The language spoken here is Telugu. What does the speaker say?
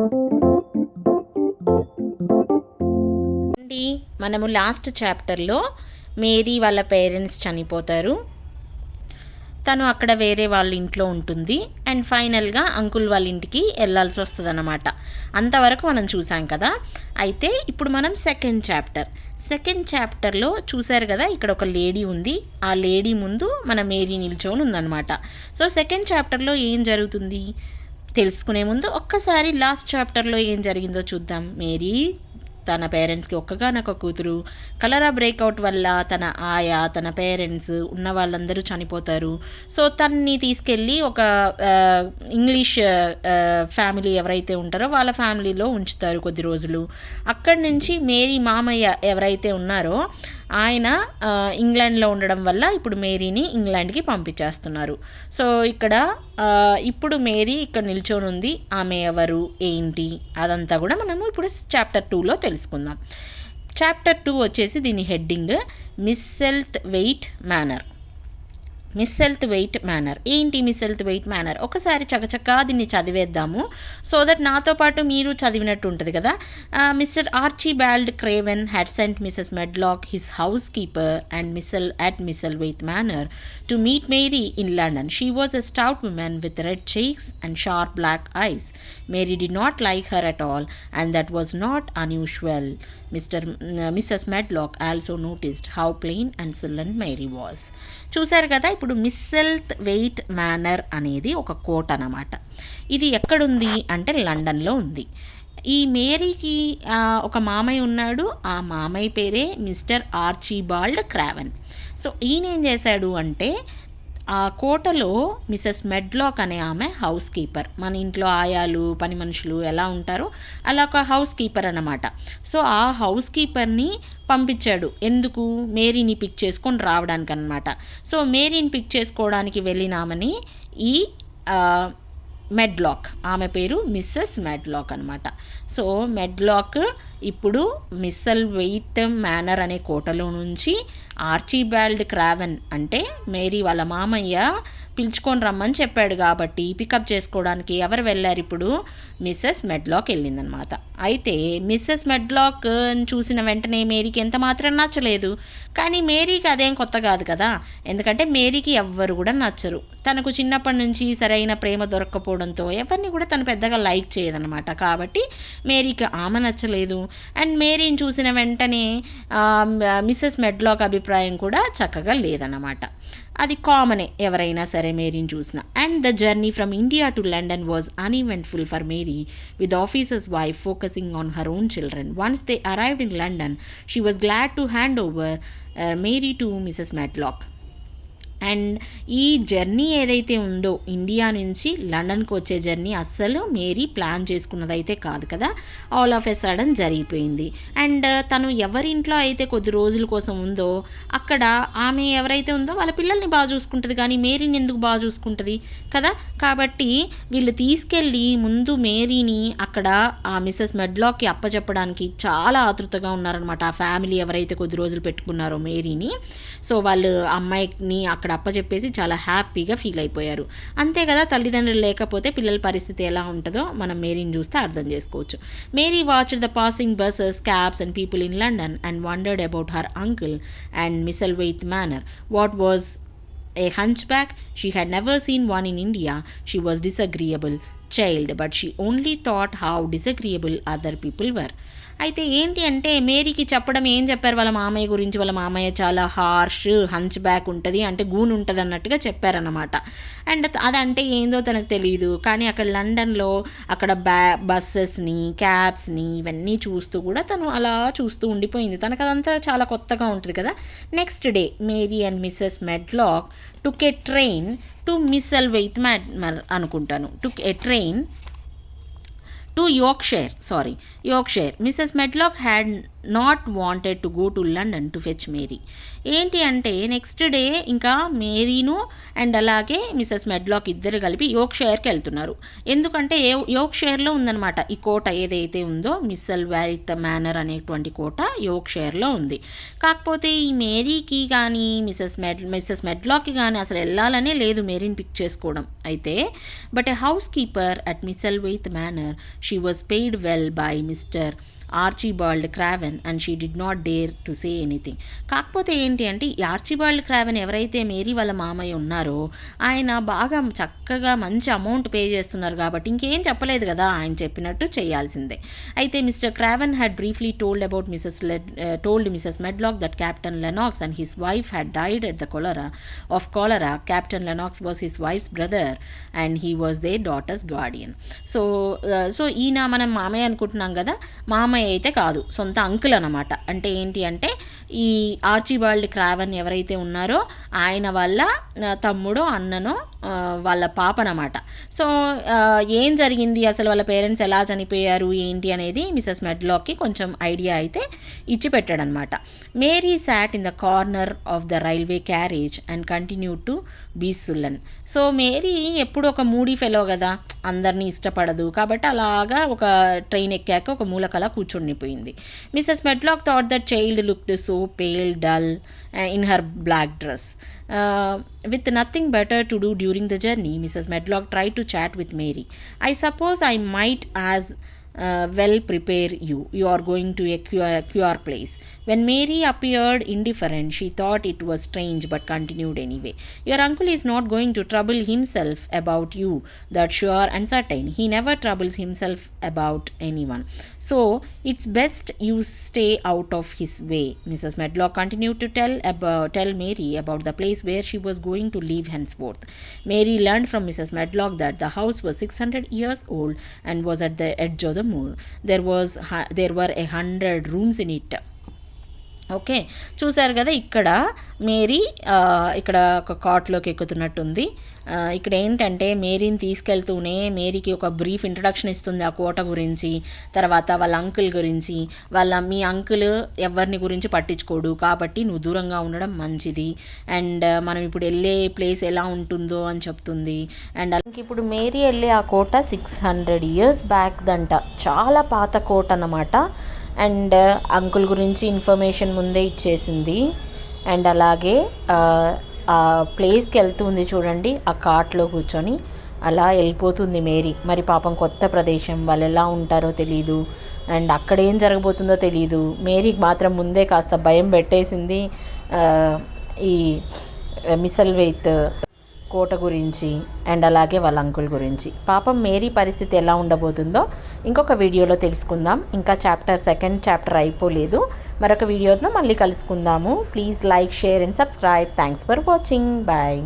అండి మనము లాస్ట్ చాప్టర్లో మేరీ వాళ్ళ పేరెంట్స్ చనిపోతారు. తను అక్కడ వేరే వాళ్ళ ఇంట్లో ఉంటుంది. అండ్ ఫైనల్గా అంకుల్ వాళ్ళ ఇంటికి వెళ్ళాల్సి వస్తుంది అనమాట అంతవరకు మనం చూసాం కదా. అయితే ఇప్పుడు మనం సెకండ్ చాప్టర్ సెకండ్ చాప్టర్లో చూశారు కదా ఇక్కడ ఒక లేడీ ఉంది. ఆ లేడీ ముందు మన మేరీ నిల్చొని ఉందన్నమాట. సో సెకండ్ చాప్టర్లో ఏం జరుగుతుంది? తెలుసుకునే ముందు ఒక్కసారి లాస్ట్ చాప్టర్లో ఏం జరిగిందో చూద్దాం. మేరీ తన పేరెంట్స్కి ఒక్కగానొక్క కూతురు. కలరా బ్రేక్అవుట్ వల్ల తన ఆయా తన పేరెంట్స్ ఉన్న వాళ్ళందరూ చనిపోతారు. సో తన్ని తీసుకెళ్ళి ఒక ఇంగ్లీష్ ఫ్యామిలీ ఎవరైతే ఉంటారో వాళ్ళ ఫ్యామిలీలో ఉంచుతారు కొద్ది రోజులు. అక్కడి నుంచి మేరీ మామయ్య ఎవరైతే ఉన్నారో ఆయన ఇంగ్లాండ్లో ఉండడం వల్ల ఇప్పుడు మేరీని ఇంగ్లాండ్కి పంపించేస్తున్నారు. సో ఇక్కడ ఇప్పుడు మేరీ ఇక్కడ నిల్చొని ఉంది. ఆమె ఎవరు? ఏంటి? అదంతా కూడా మనము ఇప్పుడు చాప్టర్ టూలో తెలుసుకుందాం. చాప్టర్ టూ వచ్చేసి దీని heading Misselthwaite Manor. Misselthwaite Manor ఏంటి మిస్ హెల్త్ వెయిట్ మేనర్ ఒకసారి చకచకా దీన్ని చదివేద్దాము సో దట్ నాతో పాటు మీరు చదివినట్టు ఉంటుంది కదా Mr Archibald Craven had sent Mrs Medlock his housekeeper and Missel at Misselthwaite Manor to meet Mary in London she was a stout woman with red cheeks and sharp black eyes. Mary did not like her at all, and that was not unusual. Mr. uh, Mrs. Medlock also noticed how plain and sullen Mary was. చూశారు కదా ఇప్పుడు మిస్సెల్త్ వెయిట్ మేనర్ అనేది ఒక కోట్ అన్నమాట. ఇది ఎక్కడుంది అంటే లండన్లో ఉంది. ఈ మేరీకి ఒక మామయ్య ఉన్నాడు. ఆ మామయ్య పేరే మిస్టర్ ఆర్చీబాల్డ్ క్రావెన్. సో ఈయన ఏం చేశాడు అంటే ఆ కోటలో మిసెస్ మెడ్లాక్ అనే ఆమె హౌస్ కీపర్. మన ఇంట్లో ఆయాలు పని మనుషులు ఎలా ఉంటారో అలా ఒక హౌస్ కీపర్ అన్నమాట. సో ఆ హౌస్ కీపర్ని పంపించాడు. ఎందుకు? మేరీని పిక్ చేసుకొని రావడానికి అనమాట సో మేరీని పిక్ చేసుకోవడానికి వెళ్ళినామని ఈ మెడ్లాక్. ఆమె పేరు మిస్సెస్ మెడ్లాక్ అనమాట సో మెడ్లాక్ ఇప్పుడు మిస్సల్ వెయిత్ మేనర్ అనే కోటలో నుంచి ఆర్చీబాల్డ్ క్రావెన్ అంటే మేరీ వాళ్ళ మామయ్య పిలుచుకొని రమ్మని చెప్పాడు కాబట్టి పికప్ చేసుకోవడానికి ఎవరు వెళ్ళారు ఇప్పుడు? మిస్సెస్ మెడ్లాక్ వెళ్ళిందనమాట అయితే మిస్సెస్ మెడ్లాక్ చూసిన వెంటనే మేరీకి ఎంత మాత్రం నచ్చలేదు. కానీ మేరీకి అదేం కొత్త కాదు కదా. ఎందుకంటే మేరీకి ఎవ్వరు కూడా నచ్చరు. తనకు చిన్నప్పటి నుంచి సరైన ప్రేమ దొరక్కపోవడంతో ఎవరిని కూడా తను పెద్దగా లైక్ చేయదనమాట కాబట్టి మేరీకి ఆమె నచ్చలేదు. అండ్ మేరీని చూసిన వెంటనే మిస్సెస్ మెడ్లాక్ అభిప్రాయం కూడా చక్కగా లేదన్నమాట. అది కామనే ఎవరైనా సరే మేరీని చూసిన. And the journey from India to London was uneventful for Mary. With officer's wife focusing on her own children. Once they arrived in London she was glad to hand over Mary to Mary Medlock. And ఈ జర్నీ ఏదైతే ఉందో ఇండియా నుంచి లండన్కి వచ్చే జర్నీ అస్సలు మేరీ ప్లాన్ చేసుకున్నదైతే కాదు కదా. ఆల్ ఆఫ్ ఎ సడన్ జరిగిపోయింది. అండ్ uh, తను ఎవరింట్లో అయితే కొద్ది రోజుల కోసం ఉందో అక్కడ ఆమె ఎవరైతే ఉందో వాళ్ళ పిల్లల్ని బాగా చూసుకుంటుంది కానీ మేరీని ఎందుకు బాగా చూసుకుంటుంది కదా. కాబట్టి వీళ్ళు తీసుకెళ్ళి ముందు మేరీని అక్కడ ఆ మిస్సెస్ మెడ్లాక్కి అప్పచెప్పడానికి చాలా ఆతృతగా ఉన్నారనమాట ఆ ఫ్యామిలీ ఎవరైతే కొద్ది రోజులు పెట్టుకున్నారో మేరీని. సో వాళ్ళు అమ్మాయిని అక్కడ అప్పచెప్పేసి చాలా హ్యాపీగా ఫీల్ అయిపోయారు అంతే కదా తల్లిదండ్రులు లేకపోతే పిల్లల పరిస్థితి ఎలా ఉంటుందో మనం మేరీని చూస్తే అర్థం చేసుకోవచ్చు Mary watch the passing buses cabs and people in London and wondered about her uncle and Misselthwaite Manor what was a hunchback She had never seen one in India. She was disagreeable child, but she only thought how disagreeable other people were. అయితే ఏంటి అంటే మేరీకి చెప్పడం ఏం చెప్పారు వాళ్ళ మామయ్య గురించి? వాళ్ళ మామయ్య చాలా హార్ష్ హంచ్ బ్యాక్ ఉంటుంది అంటే గూన్ ఉంటుంది అన్నట్టుగా చెప్పారన్నమాట. అండ్ అదంటే ఏందో తనకు తెలియదు కానీ అక్కడ లండన్లో అక్కడ బ్యా బస్సెస్ని క్యాబ్స్ని ఇవన్నీ చూస్తూ కూడా తను అలా చూస్తూ ఉండిపోయింది. తనకు అదంతా చాలా కొత్తగా ఉంటుంది కదా? Next day Mary and Mrs Medlock took a train to Misselthwaite mad అనుకుంటాను. Took a train to Yorkshire. Sorry, Yorkshire. Mrs. Medlock had not wanted to go to London to fetch Mary ఏంటి అంటే నెక్స్ట్ డే ఇంకా మేరీను అండ్ అలాగే మిసెస్ మెడ్లాక్ ఇద్దరు కలిపి యోక్ షేర్కి వెళ్తున్నారు. ఎందుకంటే యోక్ షేర్లో ఉందన్నమాట. ఈ కోట ఏదైతే ఉందో మిస్సల్ వ్యారిత మేనర్ అనేటువంటి కోట యోక్ షేర్లో ఉంది. కాకపోతే ఈ మేరీకి కానీ మిసెస్ మెడ్ మిస్సెస్ మెడ్లాక్కి కానీ అసలు వెళ్ళాలనే లేదు మేరీని పిక్ చేసుకోవడం. అయితే but a housekeeper at Misselthwaite Manor she was paid well by Mr Archibald Craven and she did not dare to say anything కాకపోతే ఏంటి అంటే ఈ క్రావెన్ ఎవరైతే మేరీ వాళ్ళ మామయ్య ఉన్నారో ఆయన బాగా చక్కగా మంచి అమౌంట్ పే చేస్తున్నారు కాబట్టి ఇంకేం చెప్పలేదు కదా ఆయన చెప్పినట్టు చేయాల్సిందే. అయితే Mr Craven had briefly told about Mrs Led told Mrs Medlock that Captain Lennox and his wife had died at the cholera of cholera Captain Lennox was his wife's brother and he was they daughter's guardian so so ఈయన మనం మామయ్య అనుకుంటున్నాం కదా? మామయ్య అయితే కాదు సొంత అంకుల్ అనమాట అంటే ఏంటి అంటే ఈ ఆర్చిబాల్డ్ క్రావెన్ ఎవరైతే ఉన్నారో ఆయన వల్ల తమ్ముడో అన్ననో వాళ్ళ పాపనమాట. సో ఏం జరిగింది? అసలు వాళ్ళ పేరెంట్స్ ఎలా చనిపోయారు? ఏంటి అనేది మిసెస్ మెడ్లాక్కి కొంచెం ఐడియా అయితే ఇచ్చి పెట్టాడనమాట Mary sat in the corner of the railway carriage and continue to be sullen so Mary ఎప్పుడు ఒక మూడీ ఫెలో కదా? అందరినీ ఇష్టపడదు. కాబట్టి అలాగా ఒక ట్రైన్ ఎక్కాక ఒక మూలకలా కూర్చుండిపోయింది. Mrs Medlock thought that child looked so pale dull in her black dress. Uh, with nothing better to do during the journey, Mrs. Medlock tried to chat with Mary. I suppose I might as uh, well prepare you. You are going to a cure, cure place. When Mary appeared indifferent, she thought it was strange but continued anyway. Your uncle is not going to trouble himself about you, that's sure and certain. He never troubles himself about anyone. So it's best you stay out of his way. Mrs. Medlock continued to tell about tell Mary about the place where she was going to live henceforth. Mary learned from Mrs. Medlock that the house was 600 years old and was at the edge of the moor. There was there were a hundred rooms in it. Okay. చూశారు కదా ఇక్కడ మేరీ ఇక్కడ ఒక కాట్లోకి ఎక్కుతున్నట్టుంది. ఇక్కడ ఏంటంటే మేరీని తీసుకెళ్తూనే మేరీకి ఒక బ్రీఫ్ ఇంట్రడక్షన్ ఇస్తుంది ఆ కోట గురించి తర్వాత వాళ్ళ అంకుల్ గురించి. వాళ్ళ మీ అంకుల్ ఎవరిని గురించి పట్టించుకోడు కాబట్టి నువ్వు దూరంగా ఉండడం మంచిది. అండ్ మనం ఇప్పుడు వెళ్ళే ప్లేస్ ఎలా ఉంటుందో అని చెప్తుంది. అండ్ ఇప్పుడు మేరీ వెళ్ళే ఆ కోట సిక్స్ హండ్రెడ్ ఇయర్స్ బ్యాక్ దంట. చాలా పాత కోట అన్నమాట. అండ్ uh, అంకుల్ గురించి ఇన్ఫర్మేషన్ ముందే ఇచ్చేసింది. అండ్ అలాగే uh, ఆ, ప్లేస్కి వెళ్తుంది చూడండి ఆ కార్ట్లో కూర్చొని. అలా వెళ్ళిపోతుంది మేరీ. మరి పాపం కొత్త ప్రదేశం వాళ్ళు ఎలా ఉంటారో తెలీదు. అండ్ అక్కడ ఏం జరగబోతుందో తెలీదు. మేరీకి మాత్రం ముందే కాస్త భయం పెట్టేసింది uh, ఈ మిసల్ వెయిత్. కోట గురించి అండ్ అలాగే వాళ్ళ అంకుల్ గురించి. పాపం మేరీ పరిస్థితి ఎలా ఉండబోతుందో ఇంకొక వీడియోలో తెలుసుకుందాం. ఇంకా చాప్టర్ సెకండ్ చాప్టర్ అయిపోలేదు. మరొక వీడియోలో మళ్ళీ కలుసుకుందాము. Please like share and subscribe thanks for watching bye